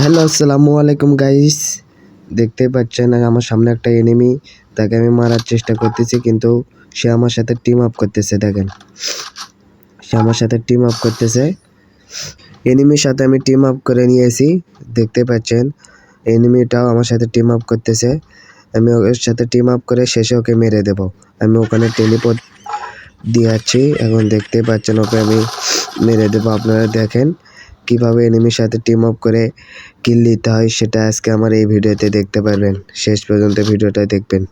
Hello, আসসালামু আলাইকুম guys দেখতে পাচ্ছেন আমার সামনে একটা এনিমি তাকে আমি মারার চেষ্টা করতেছি, কিন্তু সে আমার সাথে টিম আপ করতেছে, দেখেন। সে আমার সাথে টিম আপ করতেছে। এনিমির সাথে আমি টিম আপ করে নিয়েছি দেখতে পাচ্ছেন। এনিমিটাও আমার সাথে টিম আপ করতেছে। আমি ওর সাথে টিম আপ করে শেষে ওকে মেরে দেব। আমি ওখানে টেলিপোর্ট দিয়ে এখন দেখতে পাচ্ছেন ওকে আমি মেরে দেবো। আপনারা দেখেন কীভাবে এনিমির সাথে টিম আপ করে কিল দিতে হয় সেটা আজকে আমার এই ভিডিওতে দেখতে পারবেন। শেষ পর্যন্ত ভিডিওটা দেখবেন।